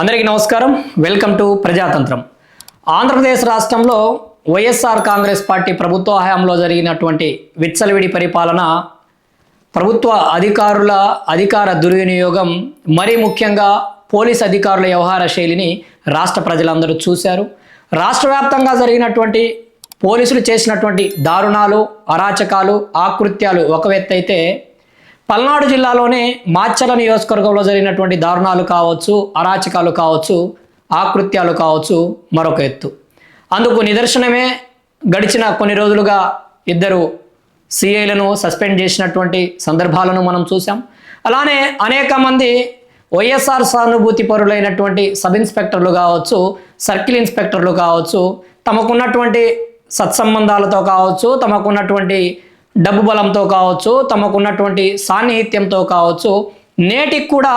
అందరికీ నమస్కారం. Welcome to Prajatantram. Andhra Pradesh రాష్ట్రంలో వైఎస్ఆర్ కాంగ్రెస్ పార్టీ ప్రభుత్వ హయాంలో జరిగినటువంటి విచ్చలవిడి పరిపాలన ప్రభుత్వ అధికారుల అధికార దుర్వినియోగం మరీ ముఖ్యంగా పోలీస్ అధికారుల వ్యవహార శైలిని రాష్ట్ర ప్రజలందరూ చూశారు. రాష్ట్ర వ్యాప్తంగా జరిగినటువంటి పోలీసులు చేసినటువంటి దారుణాలు అరాచకాలు ఆకృత్యాలు ఒక ఎత్తు అయితే పల్నాడు జిల్లాలోనే మాచల నియోజకవర్గంలో జరిగినటువంటి దారుణాలు కావచ్చు అరాచకాలు కావచ్చు ఆకృత్యాలు కావచ్చు మరొక ఎత్తు. అందుకు నిదర్శనమే గడిచిన కొన్ని రోజులుగా ఇద్దరు సిఐలను సస్పెండ్ చేసినటువంటి సందర్భాలను మనం చూసాం అలానే అనేక మంది వైఎస్ఆర్ సానుభూతి పరులైనటువంటి సబ్ ఇన్స్పెక్టర్లు కావచ్చు సర్కిల్ ఇన్స్పెక్టర్లు కావచ్చు తమకున్నటువంటి సత్సంబంధాలతో కావచ్చు తమకున్నటువంటి డబ్బు బలంతో కావచ్చు తమకున్నటువంటి సాన్నిహిత్యంతో కావచ్చు నేటికి కూడా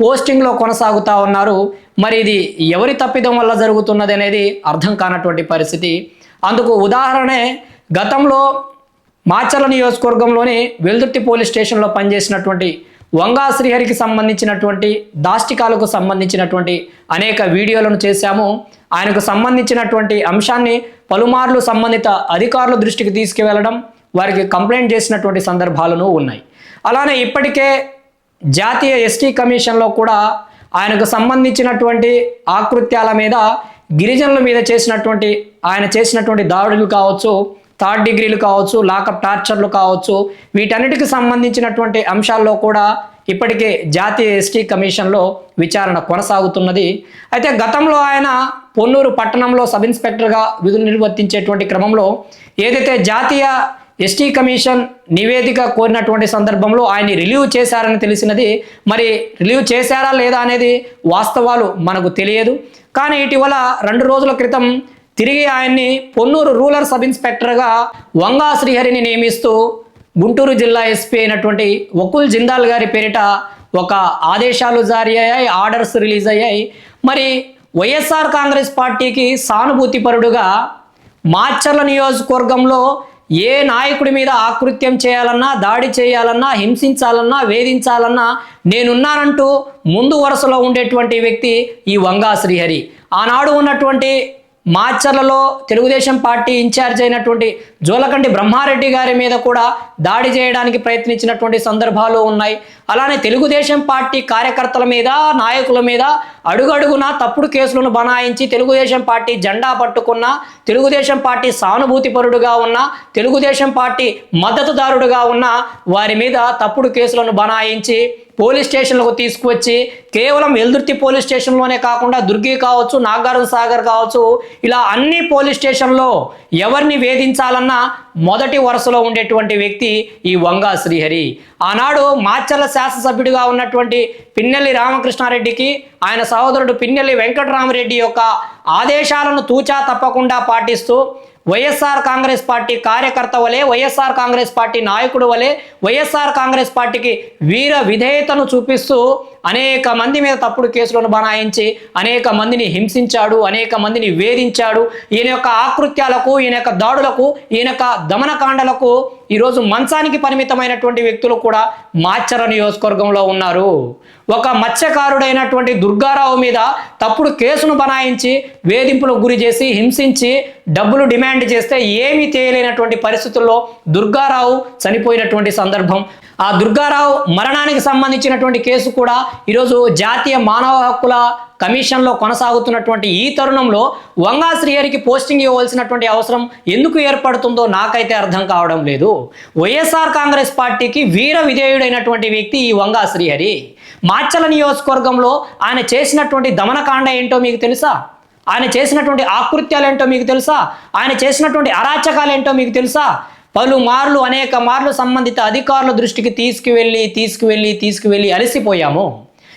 పోస్టింగ్లో కొనసాగుతూ ఉన్నారు. మరి ఇది ఎవరి తప్పిదం వల్ల జరుగుతున్నది అనేది అర్థం కానటువంటి పరిస్థితి. అందుకు ఉదాహరణే గతంలో మాచర్ల నియోజకవర్గంలోని వెల్దుర్తి పోలీస్ స్టేషన్లో పనిచేసినటువంటి వంగా శ్రీహరికి సంబంధించినటువంటి దాష్టికాలకు సంబంధించినటువంటి అనేక వీడియోలను చేశాము. ఆయనకు సంబంధించినటువంటి అంశాన్ని పలుమార్లు సంబంధిత అధికారుల దృష్టికి తీసుకువెళ్ళడం వారికి కంప్లైంట్ చేసినటువంటి సందర్భాలను ఉన్నాయి. అలానే ఇప్పటికే జాతీయ ఎస్టీ కమిషన్లో కూడా ఆయనకు సంబంధించినటువంటి ఆకృత్యాల మీద గిరిజనుల మీద చేసినటువంటి ఆయన చేసినటువంటి దాడులు కావచ్చు థర్డ్ డిగ్రీలు కావచ్చు లాకప్ టార్చర్లు కావచ్చు వీటన్నిటికి సంబంధించినటువంటి అంశాల్లో కూడా ఇప్పటికే జాతీయ ఎస్టీ కమిషన్లో విచారణ కొనసాగుతున్నది. అయితే గతంలో ఆయన పొన్నూరు పట్టణంలో సబ్ ఇన్స్పెక్టర్గా విధులు నిర్వర్తించేటువంటి క్రమంలో ఏదైతే జాతీయ ఎస్టీ కమిషన్ నివేదిక కోరినటువంటి సందర్భంలో ఆయన్ని రిలీవ్ చేశారని తెలిసినది. మరి రిలీవ్ చేశారా లేదా అనేది వాస్తవాలు మనకు తెలియదు. కానీ ఇటీవల రెండు రోజుల క్రితం తిరిగి ఆయన్ని పొన్నూరు రూరల్ సబ్ ఇన్స్పెక్టర్గా వంగా శ్రీహరిని నియమిస్తూ గుంటూరు జిల్లా ఎస్పీ అయినటువంటి వకుల్ జిందాల్ గారి పేరిట ఒక ఆదేశాలు జారీ అయ్యాయి ఆర్డర్స్ రిలీజ్ అయ్యాయి. మరి వైఎస్ఆర్ కాంగ్రెస్ పార్టీకి సానుభూతిపరుడుగా మాచర్ల నియోజకవర్గంలో ఏ నాయకుడి మీద ఆకృత్యం చేయాలన్నా దాడి చేయాలన్నా హింసించాలన్నా వేధించాలన్నా నేనున్నానంటూ ముందు వరుసలో ఉండేటువంటి వ్యక్తి ఈ వంగా శ్రీహరి. ఆనాడు ఉన్నటువంటి మాచర్లలో తెలుగుదేశం పార్టీ ఇన్ఛార్జ్ అయినటువంటి జోలకంటి బ్రహ్మారెడ్డి గారి మీద కూడా దాడి చేయడానికి ప్రయత్నించినటువంటి సందర్భాలు ఉన్నాయి. అలానే తెలుగుదేశం పార్టీ కార్యకర్తల మీద నాయకుల మీద అడుగడుగున తప్పుడు కేసులను బనాయించి తెలుగుదేశం పార్టీ జెండా పట్టుకున్న తెలుగుదేశం పార్టీ సానుభూతిపరుడుగా ఉన్న తెలుగుదేశం పార్టీ మద్దతుదారుడుగా ఉన్న వారి మీద తప్పుడు కేసులను బనాయించి పోలీస్ స్టేషన్లకు తీసుకువచ్చి కేవలం ఎల్దుర్తి పోలీస్ స్టేషన్లోనే కాకుండా దుర్గి కావచ్చు నాగార్జున సాగర్ కావచ్చు ఇలా అన్ని పోలీస్ స్టేషన్లో ఎవరిని వేధించాలన్నా మొదటి వరుసలో ఉండేటువంటి వ్యక్తి ఈ వంగా శ్రీహరి. ఆనాడు మాచర్ల శాసనసభ్యుడిగా ఉన్నటువంటి పిన్నెల్లి రామకృష్ణారెడ్డికి ఆయన సహోదరుడు పిన్నెల్లి వెంకటరామరెడ్డి యొక్క ఆదేశాలను తూచా తప్పకుండా పాటిస్తూ వైఎస్ఆర్ కాంగ్రెస్ పార్టీ కార్యకర్త వలె వైఎస్ఆర్ కాంగ్రెస్ పార్టీ నాయకుడు వలె వైఎస్ఆర్ కాంగ్రెస్ పార్టీకి వీర విధేయతను చూపిస్తూ అనేక మంది మీద తప్పుడు కేసులను బనాయించి అనేక మందిని హింసించాడు అనేక మందిని వేధించాడు. ఈయన యొక్క ఆకృత్యాలకు ఈయన యొక్క దాడులకు ఈయన యొక్క దమనకాండలకు ఈరోజు మంచానికి పరిమితమైనటువంటి వ్యక్తులు కూడా మాచర నియోజకవర్గంలో ఉన్నారు. ఒక మత్స్యకారుడైనటువంటి దుర్గారావు మీద తప్పుడు కేసును బనాయించి వేధింపులకు గురి చేసి హింసించి డబ్బులు డిమాండ్ చేస్తే ఏమీ చేయలేనటువంటి పరిస్థితుల్లో దుర్గారావు చనిపోయినటువంటి సందర్భం. ఆ దుర్గారావు మరణానికి సంబంధించినటువంటి కేసు కూడా ఈరోజు జాతీయ మానవ హక్కుల కమిషన్లో కొనసాగుతున్నటువంటి ఈ తరుణంలో వంగా శ్రీహరికి పోస్టింగ్ ఇవ్వాల్సినటువంటి అవసరం ఎందుకు ఏర్పడుతుందో నాకైతే అర్థం కావడం లేదు. వైఎస్ఆర్ కాంగ్రెస్ పార్టీకి వీర విధేయుడైనటువంటి వ్యక్తి ఈ వంగా శ్రీహరి మాచల నియోజకవర్గంలో ఆయన చేసినటువంటి దమనకాండ ఏంటో మీకు తెలుసా? ఆయన చేసినటువంటి ఆకృత్యాలు ఏంటో మీకు తెలుసా? ఆయన చేసినటువంటి అరాచకాలు ఏంటో మీకు తెలుసా? పలుమార్లు అనేక మార్లు సంబంధిత అధికారుల దృష్టికి తీసుకువెళ్ళి తీసుకువెళ్ళి తీసుకువెళ్ళి అలసిపోయాము.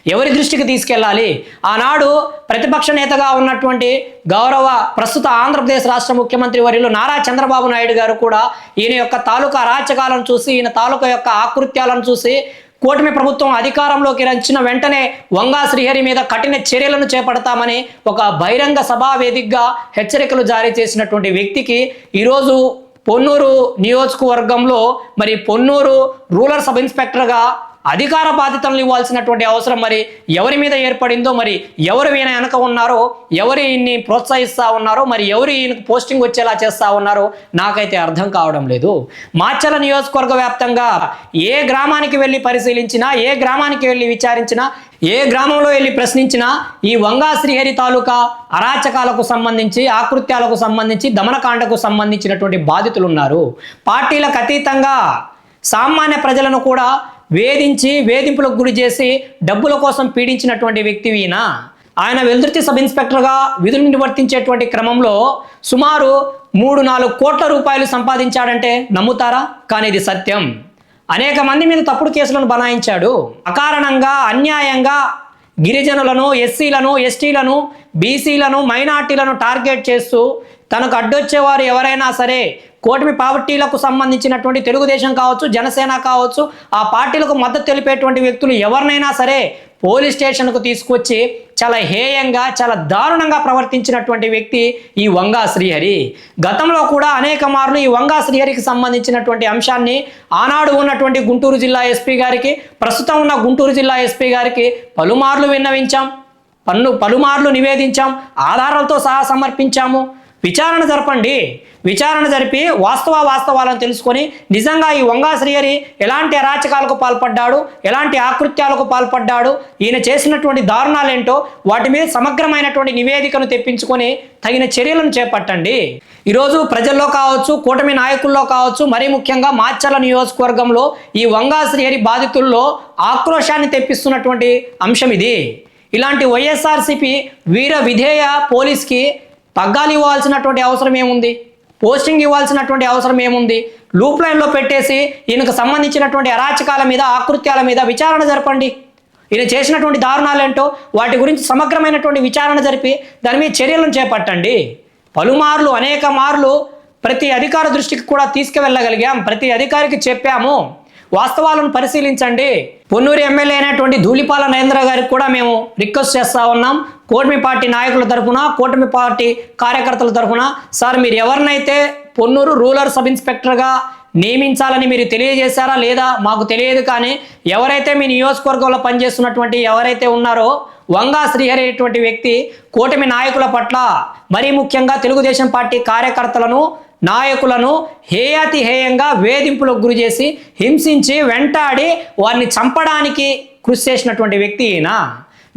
ఎవరి దృష్టికి తీసుకెళ్ళాలి? ఆనాడు ప్రతిపక్ష నేతగా ఉన్నటువంటి గౌరవ ప్రస్తుత ఆంధ్రప్రదేశ్ రాష్ట్ర ముఖ్యమంత్రి వర్యులు నారా చంద్రబాబు నాయుడు గారు కూడా ఈయన యొక్క తాలూకా రాచకాలను చూసి ఈయన తాలూకా యొక్క ఆకృత్యాలను చూసి కూటమి ప్రభుత్వం అధికారంలోకి రంచిన వెంటనే వంగా శ్రీహరి మీద కఠిన చర్యలను చేపడతామని ఒక బహిరంగ సభా వేదికగా హెచ్చరికలు జారీ చేసినటువంటి వ్యక్తికి ఈరోజు పొన్నూరు నియోజకవర్గంలో మరి పొన్నూరు రూరల్ సబ్ ఇన్స్పెక్టర్గా అధికార బాధ్యతలను ఇవ్వాల్సినటువంటి అవసరం మరి ఎవరి మీద ఏర్పడిందో మరి ఎవరు ఈయన వెనక ఉన్నారో ఎవరు ఈయన్ని ప్రోత్సహిస్తూ ఉన్నారో మరి ఎవరు ఈయనకు పోస్టింగ్ వచ్చేలా చేస్తూ ఉన్నారో నాకైతే అర్థం కావడం లేదు. మాచల నియోజకవర్గ వ్యాప్తంగా ఏ గ్రామానికి వెళ్ళి పరిశీలించినా ఏ గ్రామానికి వెళ్ళి విచారించినా ఏ గ్రామంలో వెళ్ళి ప్రశ్నించినా ఈ వంగా శ్రీహరి తాలూకా అరాచకాలకు సంబంధించి ఆకృత్యాలకు సంబంధించి దమనకాండకు సంబంధించినటువంటి బాధితులు ఉన్నారు పార్టీలకు అతీతంగా సామాన్య ప్రజలను కూడా వేధించి వేధింపులకు గురి చేసి డబ్బుల కోసం పీడించినటువంటి వ్యక్తి ఈయన. ఆయన వెల్దుర్తి సబ్ ఇన్స్పెక్టర్గా విధులు నిర్వర్తించేటువంటి క్రమంలో సుమారు మూడు నాలుగు కోట్ల రూపాయలు సంపాదించాడంటే నమ్ముతారా? కానీ ఇది సత్యం. అనేక మంది మీద తప్పుడు కేసులను బనాయించాడు. అకారణంగా అన్యాయంగా గిరిజనులను ఎస్సీలను ఎస్టీలను బీసీలను మైనార్టీలను టార్గెట్ చేస్తూ తనకు అడ్డొచ్చేవారు ఎవరైనా సరే కూటమి పార్టీలకు సంబంధించినటువంటి తెలుగుదేశం కావచ్చు జనసేన కావచ్చు ఆ పార్టీలకు మద్దతు తెలిపేటువంటి వ్యక్తులు ఎవరినైనా సరే పోలీస్ స్టేషన్కు తీసుకొచ్చి చాలా హేయంగా చాలా దారుణంగా ప్రవర్తించినటువంటి వ్యక్తి ఈ వంగా శ్రీహరి. గతంలో కూడా అనేక మార్లు ఈ వంగా శ్రీహరికి సంబంధించినటువంటి అంశాన్ని ఆనాడు ఉన్నటువంటి గుంటూరు జిల్లా ఎస్పీ గారికి ప్రస్తుతం ఉన్న గుంటూరు జిల్లా ఎస్పీ గారికి పలుమార్లు విన్నవించాం పన్ను పలుమార్లు నివేదించాం ఆధారాలతో సహా సమర్పించాము. విచారణ జరపండి. విచారణ జరిపి వాస్తవ వాస్తవాలను తెలుసుకొని నిజంగా ఈ వంగా శ్రీహరి ఎలాంటి అరాచకాలకు పాల్పడ్డాడు ఎలాంటి ఆకృత్యాలకు పాల్పడ్డాడు ఈయన చేసినటువంటి దారుణాలేంటో వాటి మీద సమగ్రమైనటువంటి నివేదికను తెప్పించుకొని తగిన చర్యలను చేపట్టండి. ఈరోజు ప్రజల్లో కావచ్చు కూటమి నాయకుల్లో కావచ్చు మరీ ముఖ్యంగా మాచర్ల నియోజకవర్గంలో ఈ వంగా శ్రీహరి బాధితుల్లో ఆక్రోశాన్ని తెప్పిస్తున్నటువంటి అంశం ఇది. ఇలాంటి వైఎస్ఆర్సిపి వీర విధేయ పోలీస్కి పగ్గాలు ఇవ్వాల్సినటువంటి అవసరం ఏముంది? పోస్టింగ్ ఇవ్వాల్సినటువంటి అవసరం ఏముంది? లూప్ లైన్లో పెట్టేసి ఈయనకు సంబంధించినటువంటి అరాచకాల మీద ఆకృత్యాల మీద విచారణ జరపండి. ఈయన చేసినటువంటి దారుణాలేంటో వాటి గురించి సమగ్రమైనటువంటి విచారణ జరిపి దాని మీద చర్యలను చేపట్టండి. పలుమార్లు అనేక మార్లు ప్రతి అధికార దృష్టికి కూడా తీసుకువెళ్ళగలిగాం. ప్రతి అధికారికి చెప్పాము. వాస్తవాలను పరిశీలించండి. పొన్నూరు ఎమ్మెల్యే అయినటువంటి ధూళిపాల నరేంద్ర గారికి కూడా మేము రిక్వెస్ట్ చేస్తా ఉన్నాం. కూటమి పార్టీ నాయకుల తరఫున కూటమి పార్టీ కార్యకర్తల తరఫున సార్ మీరు ఎవరినైతే పొన్నూరు రూరల్ సబ్ ఇన్స్పెక్టర్గా నియమించాలని మీరు తెలియజేశారా లేదా మాకు తెలియదు కానీ ఎవరైతే మీ నియోజకవర్గంలో పనిచేస్తున్నటువంటి ఎవరైతే ఉన్నారో వంగా శ్రీహరి అనేటువంటి వ్యక్తి కూటమి నాయకుల పట్ల మరీ ముఖ్యంగా తెలుగుదేశం పార్టీ కార్యకర్తలను నాయకులను హేయాతిహేయంగా వేధింపులకు గురి చేసి హింసించి వెంటాడి వారిని చంపడానికి కృషి చేసినటువంటి వ్యక్తి ఈయన.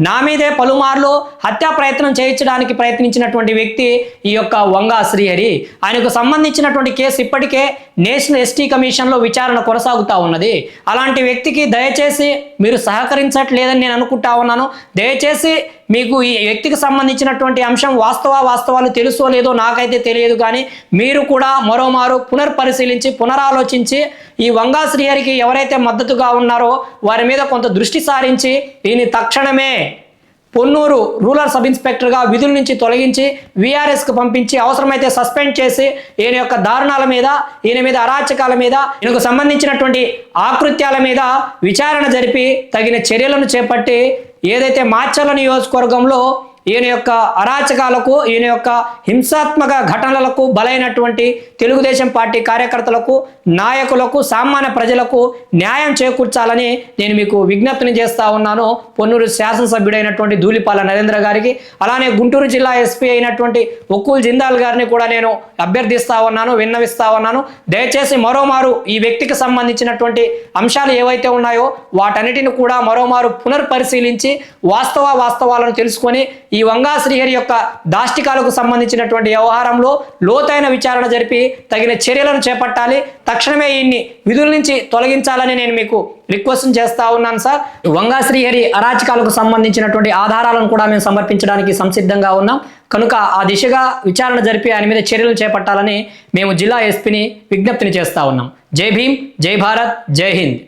నా మీదే పలుమార్లు హత్యా ప్రయత్నం చేయించడానికి ప్రయత్నించినటువంటి వ్యక్తి ఈ యొక్క వంగా శ్రీహరి. ఆయనకు సంబంధించినటువంటి కేసు ఇప్పటికే నేషనల్ ఎస్టీ కమిషన్లో విచారణ కొనసాగుతూ ఉన్నది. అలాంటి వ్యక్తికి దయచేసి మీరు సహకరించట్లేదని నేను అనుకుంటా ఉన్నాను. దయచేసి మీకు ఈ వ్యక్తికి సంబంధించినటువంటి అంశం వాస్తవ వాస్తవాలు తెలుసో లేదో నాకైతే తెలియదు కానీ మీరు కూడా మరోమారు పునర్పరిశీలించి పునరాలోచించి ఈ వంగా శ్రీహరికి ఎవరైతే మద్దతుగా ఉన్నారో వారి మీద కొంత దృష్టి సారించి దీన్ని తక్షణమే పొన్నూరు రూరల్ సబ్ ఇన్స్పెక్టర్గా విధుల నుంచి తొలగించి వీఆర్ఎస్కు పంపించి అవసరమైతే సస్పెండ్ చేసి ఈయన యొక్క దారుణాల మీద ఈయన మీద అరాచకాల మీద ఈయనకు సంబంధించినటువంటి ఆకృత్యాల మీద విచారణ జరిపి తగిన చర్యలను చేపట్టి ఏదైతే మాచర్ల నియోజకవర్గంలో ఈయన యొక్క అరాచకాలకు ఈయన యొక్క హింసాత్మక ఘటనలకు బలైనటువంటి తెలుగుదేశం పార్టీ కార్యకర్తలకు నాయకులకు సామాన్య ప్రజలకు న్యాయం చేకూర్చాలని నేను మీకు విజ్ఞప్తిని చేస్తా ఉన్నాను. పొన్నూరు శాసనసభ్యుడైనటువంటి ధూళిపాల నరేంద్ర గారికి అలానే గుంటూరు జిల్లా ఎస్పీ అయినటువంటి ఒక్కుల్ జిందాల్ గారిని కూడా నేను అభ్యర్థిస్తా ఉన్నాను విన్నవిస్తా ఉన్నాను. దయచేసి మరోమారు ఈ వ్యక్తికి సంబంధించినటువంటి అంశాలు ఏవైతే ఉన్నాయో వాటన్నిటిని కూడా మరోమారు పునర్పరిశీలించి వాస్తవ వాస్తవాలను తెలుసుకొని ఈ వంగా శ్రీహరి యొక్క దాష్టికాలకు సంబంధించినటువంటి వ్యవహారంలో లోతైన విచారణ జరిపి తగిన చర్యలను చేపట్టాలి. తక్షణమే ఈయన్ని విధుల నుంచి తొలగించాలని నేను మీకు రిక్వెస్ట్ చేస్తా ఉన్నాను సార్. వంగా శ్రీహరి అరాచకాలకు సంబంధించినటువంటి ఆధారాలను కూడా మేము సమర్పించడానికి సంసిద్ధంగా ఉన్నాం. కనుక ఆ దిశగా విచారణ జరిపి ఆయన మీద చర్యలు చేపట్టాలని మేము జిల్లా ఎస్పీని విజ్ఞప్తిని చేస్తా ఉన్నాం. జై భీమ్ జై భారత్ జై హింద్.